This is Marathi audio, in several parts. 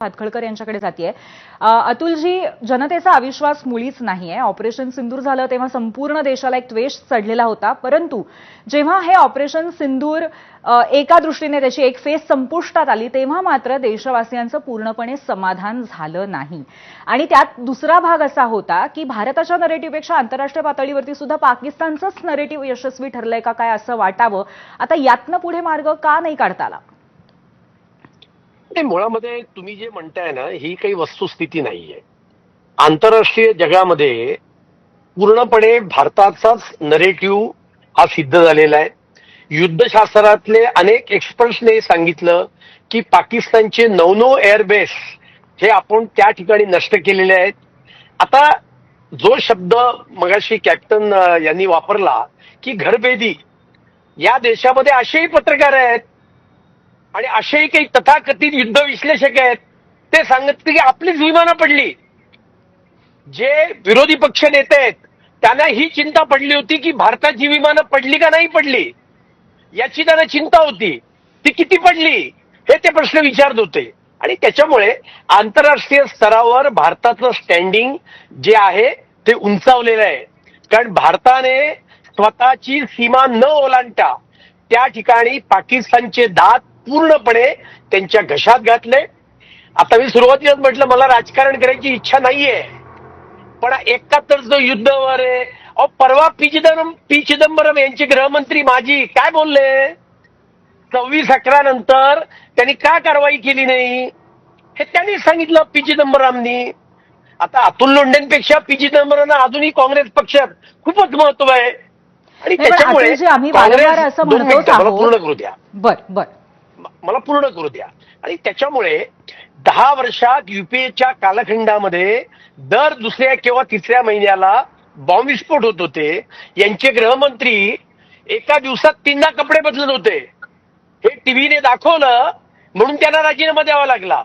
भातखळकर यांच्याकडे जाते अतुलजी जनतेचा अविश्वास मुळीच नाहीये. ऑपरेशन सिंदूर झालं तेव्हा संपूर्ण देशाला एक द्वेष चढलेला होता. परंतु जेव्हा हे ऑपरेशन सिंदूर एका दृष्टीने त्याची एक फेस संपुष्टात आली तेव्हा मात्र देशवासियांचं पूर्णपणे समाधान झालं नाही. आणि त्यात दुसरा भाग असा होता की भारताच्या नरेटिव्हपेक्षा आंतरराष्ट्रीय पातळीवरती सुद्धा पाकिस्तानचंच नरेटिव्ह यशस्वी ठरलंय का काय असं वाटावं. आता यातनं पुढे मार्ग का नाही काढता आला? नाही मुळामध्ये तुम्ही जे म्हणताय ना ही काही वस्तुस्थिती नाहीये. आंतरराष्ट्रीय जगामध्ये पूर्णपणे भारताचाच नरेटिव्ह हा सिद्ध झालेला आहे. युद्धशास्त्रातले अनेक एक्सपर्ट्सने सांगितलं की पाकिस्तानचे नऊ नऊ एअरबेस हे आपण त्या ठिकाणी नष्ट केलेले आहेत. आता जो शब्द मगाशी कॅप्टन यांनी वापरला की घरबेदी या देशामध्ये असेही पत्रकार आहेत आणि असेही काही तथाकथित युद्ध विश्लेषक आहेत ते सांगत की आपलीच विमानं पडली. जे विरोधी पक्ष नेते आहेत त्यांना ही चिंता पडली होती की भारताची विमानं पडली का नाही पडली? याची त्यांना चिंता होती. ती किती पडली? हे ते प्रश्न विचारत होते. आणि त्याच्यामुळे आंतरराष्ट्रीय स्तरावर भारताचं स्टँडिंग जे आहे ते उंचावलेलं आहे. कारण भारताने स्वतःची सीमा न ओलांडता त्या ठिकाणी पाकिस्तानचे दात पूर्णपणे त्यांच्या घशात घातले. आता मी सुरुवातीलाच म्हटलं मला राजकारण करायची इच्छा नाहीये. पण एकाहत्तरचं युद्ध वगैरे अहो परवा पी चिदंबरम पी चिदंबरम यांचे गृहमंत्री माजी काय बोलले? सव्वीस अकरा नंतर त्यांनी का कारवाई केली नाही? हे त्यांनी सांगितलं पी चिदंबरमनी. आता अतुल लोंढेंपेक्षा पी चिदंबरम अजूनही काँग्रेस पक्षात खूपच महत्त्व आहे. आणि त्याच्यामुळे असं आहोत. पूर्ण करू द्या. बर बर. मला पूर्ण करू द्या. आणि त्याच्यामुळे दहा वर्षात युपीएच्या कालखंडामध्ये दर दुसऱ्या किंवा तिसऱ्या महिन्याला बॉम्बविस्फोट होत होते. यांचे गृहमंत्री एका दिवसात तीनदा कपडे बदलत होते. हे टीव्हीने दाखवलं म्हणून त्यांना राजीनामा द्यावा लागला.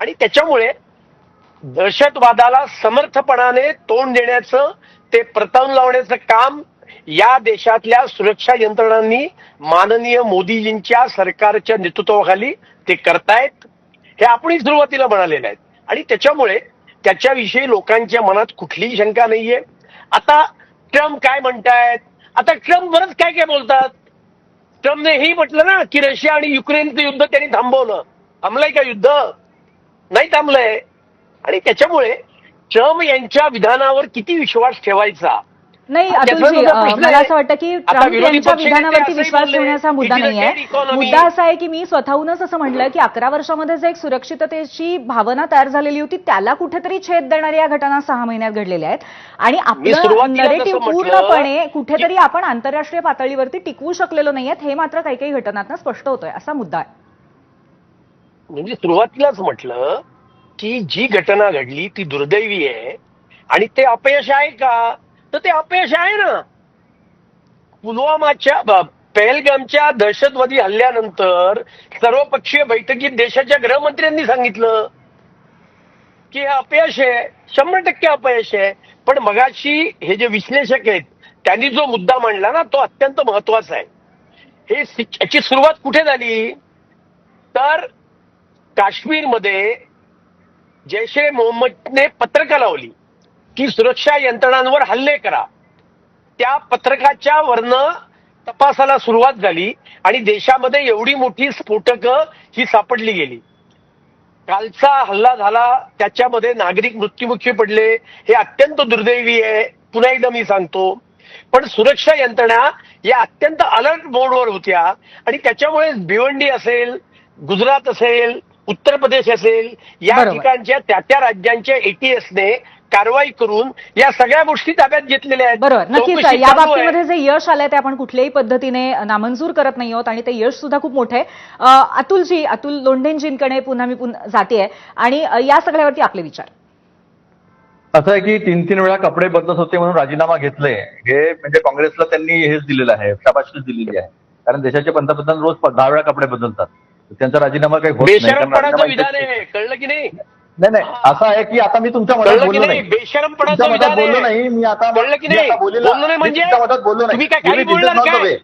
आणि त्याच्यामुळे दहशतवादाला समर्थपणाने तोंड देण्याचं ते प्रतावून लावण्याचं काम या देशातल्या सुरक्षा यंत्रणांनी माननीय मोदीजींच्या सरकारच्या नेतृत्वाखाली ते करतायत. हे आपणही सुरुवातीला म्हणालेले आहेत. आणि त्याच्यामुळे त्याच्याविषयी लोकांच्या मनात कुठलीही शंका नाहीये. आता ट्रम्प काय म्हणतायत? आता ट्रम्प बरंच काय काय बोलतात? ट्रम्पने हे म्हटलं ना की रशिया आणि युक्रेनचं युद्ध त्यांनी थांबवलं. थांबलंय का युद्ध? नाही थांबलंय. आणि त्याच्यामुळे ट्रम्प यांच्या विधानावर किती विश्वास ठेवायचा? नाही अतुलजी मला आहे, असं वाटतं की ट्रम्प यांच्या विधानावरती विश्वास ठेवण्याचा मुद्दा dead economy. मुद्दा असा आहे की मी स्वतःहूनच असं म्हटलं की अकरा वर्षामध्ये जे एक सुरक्षिततेची भावना तयार झालेली होती त्याला कुठेतरी छेद देणाऱ्या या घटना सहा महिन्यात घडलेल्या आहेत. आणि आपलं नरेटिव्ह पूर्णपणे कुठेतरी आपण आंतरराष्ट्रीय पातळीवरती टिकवू शकलेलो नाहीयेत हे मात्र काही काही घटनांना स्पष्ट होतोय असा मुद्दा आहे. म्हणजे सुरुवातीलाच म्हटलं की जी घटना घडली ती दुर्दैवी आहे आणि ते अपयश आहे का? तर ते अपयश आहे ना. पुलवामाच्या पहलगामच्या दहशतवादी हल्ल्यानंतर सर्वपक्षीय बैठकीत देशाच्या गृहमंत्र्यांनी सांगितलं की हे अपयश आहे शंभर टक्के अपयश आहे. पण मगाशी हे जे विश्लेषक आहेत त्यांनी जो मुद्दा मांडला ना तो अत्यंत महत्त्वाचा आहे. हे याची सुरुवात कुठे झाली? तर काश्मीरमध्ये जैश ए मोहम्मदने पत्रकं लावली. की सुरक्षा यंत्रणांवर हल्ले करा. त्या पत्रकाच्या वरनं तपासाला सुरुवात झाली आणि देशामध्ये एवढी मोठी स्फोटकं ही सापडली गेली. कालचा हल्ला झाला त्याच्यामध्ये नागरिक मृत्युमुखी पडले हे अत्यंत दुर्दैवी आहे पुन्हा एकदा मी सांगतो. पण सुरक्षा यंत्रणा या अत्यंत अलर्ट मोडवर होत्या आणि त्याच्यामुळे भिवंडी असेल गुजरात असेल उत्तर प्रदेश असेल या. ठिकाणच्या त्या त्या राज्यांच्या एटीएसने कारवाई करून या सगळ्या गोष्टी ताब्यात घेतलेल्या आहेत. बरोबर. नक्कीच या. बाबतीमध्ये जे यश आलंय ते आपण कुठल्याही पद्धतीने नामंजूर करत नाही आहोत आणि ते यश सुद्धा खूप मोठं आहे. अतुलजी अतुल लोंढेंजींकडे पुन्हा मी पुन्हा जाते आणि या सगळ्यावरती आपले विचार. असं आहे की तीन तीन वेळा कपडे बदलत होते म्हणून राजीनामा घेतले. हे म्हणजे काँग्रेसला त्यांनी हेच दिलेलं आहे शाबासकी दिलेली आहे. कारण देशाचे पंतप्रधान रोज दहा वेळा कपडे बदलतात. त्यांचा राजीनामा काही होत नाही. कळलं की नाही? नाही नाही असं आहे की आता मी तुमच्या की बोललो नाही? तुमच्या विधान बोललो नाही मी आता बोललो नाही म्हणजे? बोललो नाही.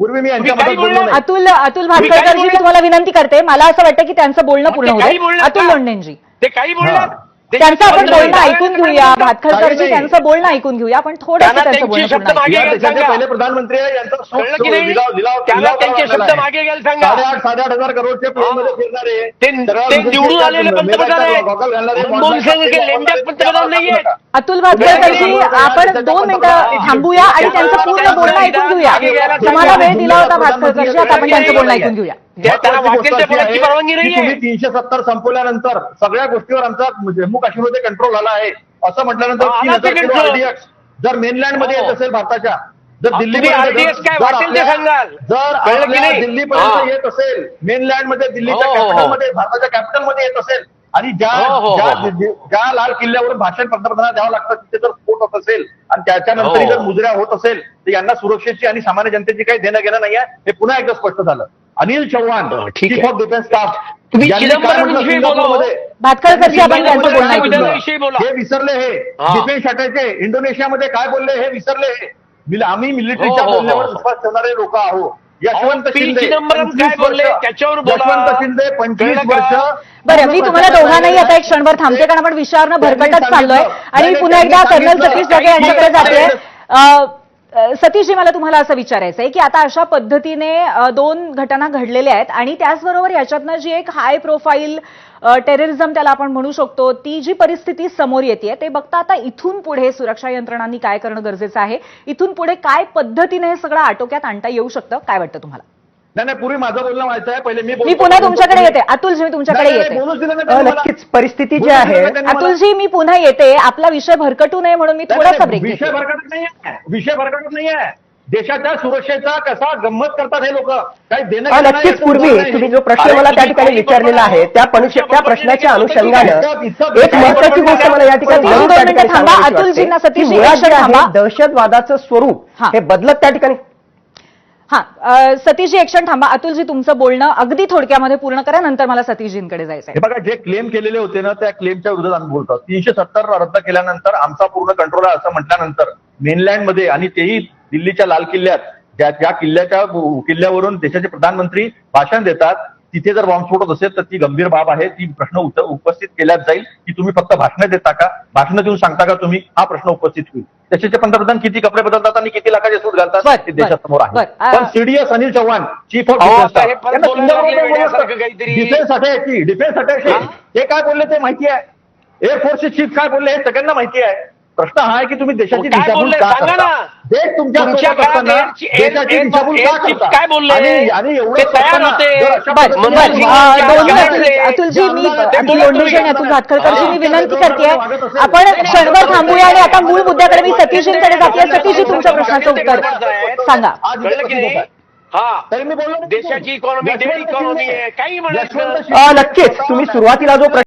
पूर्वी मी यांच्या मदत बोललो? नाही. अतुल अतुल भातखळकरजी मी? तुम्हाला विनंती करते. मला असं वाटतं की त्यांचं बोलणं पूर्ण बोलणार अतुल? लोंढेंजी. ते काही बोलणार? हा. त्यांचं आपण बोलणं ऐकून घेऊया भातखळकरजी. त्यांचं बोलणं ऐकून घेऊया पण थोडंसं त्यांना त्यांचं बोलणं शब्द पूर्ण मागे ऐकूया. या घ्यायला देशाचे सांगा. पहिले प्रधानमंत्री आहे यांचा शोक कळलं की नाही? लिलाव- लिलाव- त्यांना लिलाव त्यांचे करावा शब्द लागला आहे. मागे घ्यायला सांगा. साडेआठ साडेआठ हजार करोडचे प्लेनमध्ये फिरणारे ते- निवडून आलेले पंतप्रधान मेघाच्या आहेत. गॉगल घालणारे, मनमोहन बॉन्ड सिंग हे घालणारे, लेमडॅक पंतप्रधान नाहीये. अतुल भातखळकरजी आपण दोन मिनिटं थांबूया आणि त्यांचं पूर्ण बोलणं ऐकून घेऊया तुम्हाला वेळ दिला होता भातखळकरजी आता आपण त्यांचं बोलणं ऐकून घेऊया त्या- त्यांना महत्त्वाची वाटेल गोष्ट त्या अशी बोलायची आहे परवानगी की तुम्ही तीनशे सत्तर संपवल्यानंतर सगळ्या गोष्टीवर आमचा जम्मू काश्मीरमध्ये कंट्रोल आला आहे असं म्हटल्यानंतर तीन हजार किलो. RDX जर मेनलँडमध्ये हो. येत असेल भारताच्या जर अहो, दिल्ली तुम्ही RDX काय वाटेल ते सांगाल. जर आपल्या? दिल्लीपर्यंत. येत असेल मेनलँडमध्ये दिल्लीच्या हो, हो, हो. भारताच्या कॅपिटलमध्ये येत असेल आणि ज्या ज्या लाल किल्ल्यावरून भाषण पंतप्रधानांना द्यावं लागतं तिथे जर स्फोट होत असेल आणि त्याच्यानंतर. जर मुजऱ्या होत असेल तर यांना सुरक्षेची आणि सामान्य जनतेची काही देणं घेणं नाही आहे हे पुन्हा एकदा स्पष्ट झालं Anil Chavan chief. Of defence staff तुम्ही यांनी काय म्हटलं. सिंगापूरमध्ये? भातखळकरजी आपण त्यांचं बोलणं ऐकून. हे विसरले हे. डिफेन्स अटॅचे इंडोनेशियामध्ये काय बोलले हे विसरले हे आम्ही मिलिटरीच्या हो, हो, हो. बोलण्यावर विश्वास ठेवणारे लोक आहोत यशवंत. शिंदे चिदंबरम 25 काय बोलले? वर्ष- त्याच्यावर बोला. यशवंत शिंदे पंचवीस? वर्ष बरं मी तुम्हाला दोघांनाही आता एक क्षणभर थांबते कारण आपण विषयावरनं त्यांनी भरकटत चाललोय. आणि मी पुन्हा एकदा कर्नल. सतीश जगे यांच्याकडे जाते. सतीशजी मला तुम्हाला असं विचारायचं आहे की आता अशा पद्धतीने दोन घटना घडलेल्या आहेत आणि त्याचबरोबर याच्यातनं जी एक हाय प्रोफाईल टेररिझम त्याला आपण म्हणू शकतो ती जी परिस्थिती समोर येते ते बघता आता इथून पुढे सुरक्षा यंत्रणांनी काय करणं गरजेचं आहे? इथून पुढे काय पद्धतीने हे सगळं आटोक्यात आणता येऊ शकतं? काय वाटतं तुम्हाला? नाही नाही पूर्वी माझं बोलणं व्हायचं आहे पहिले मी बोलतो. पुन्हा तुमच्याकडे येते अतुलजी मी तुमच्याकडे नाही, नाही, येते बोलूच दिलं नाही अ, त्यांनी मला. नक्कीच परिस्थिती जी बोलूच दिलं आहे नाही त्यांनी मला. अतुलजी मी पुन्हा येते आपला विषय भरकटू नये म्हणून मी नाही, थोडासा नाही, ब्रेक विषय घेते भरकटत नाहीये विषय भरकटत नाहीये देशाच्या सुरक्षेचा कसा गंमत करतात हे लोक काही देणं घेणं नाही, नक्कीच पूर्वी नाही. तुम्ही जो प्रश्न अरे, मला त्या तुम्ही ठिकाणी काही विचारलेला आहे त्या त्या प्रश्नाच्या अनुषंगानं एक महत्वाची गोष्ट मला या ठिकाणी सतीश, नमूद दोन त्या मिनिटं ठिकाणी थांबा. सांगावीशी अतुलजींना वाटते, सतीश, की एक मुळात क्षण जे आहे, थांबा. दहशतवादाचं स्वरूप हा. हे बदलत त्या ठिकाणी हा सतीशजी एक क्षण थांबा. अतुलजी तुमचं बोलणं अगदी थोडक्यामध्ये पूर्ण करा नंतर मला सतीशजींकडे जायचं आहे बघा जे क्लेम केलेले होते ना त्या क्लेमच्या विरोधात आम्ही बोलतो. तीनशे सत्तर रद्द केल्यानंतर आमचा पूर्ण कंट्रोल आहे असं म्हटल्यानंतर मेनलँडमध्ये आणि तेही दिल्लीच्या लाल किल्ल्यात ज्या ज्या किल्ल्याच्या किल्ल्यावरून देशाचे प्रधानमंत्री भाषण देतात तिथे जर बॉम्बस्फोट असेल तर ती गंभीर बाब आहे. ती प्रश्न उपस्थित केल्याच जाईल. की तुम्ही फक्त भाषणं देता का? भाषणं देऊन सांगता का तुम्ही? हा प्रश्न उपस्थित होईल. देशाचे पंतप्रधान किती कपडे बदलतात आणि किती लाखाचे सूट घालतात? ते देशासमोर आहे. पण CDS Anil Chavan chief of defence हे अटॅची डिफेन्स अटॅची हा? काय बोलले ते माहिती आहे? एअरफोर्सचे चीफ काय बोलले हे सगळ्यांना माहिती आहे. प्रश्न हा आहे की तुम्ही देशाची दिशाभूल? का. देश तुमच्यासोबत असताना देशाची दिशाभूल का करता? आणि एवढं मी हा. विनंती करते. आपण क्षणभर थांबूया आणि आता मूळ मुद्द्याकडे मी सतीशजींकडे जाते सतीशजी तुमच्या प्रश्नाचं उत्तर सांगा हा तरी मी बोललो देशाची इकॉनॉमी इकॉनॉमी आहे काही नक्कीच तुम्ही सुरुवातीला जो प्रश्न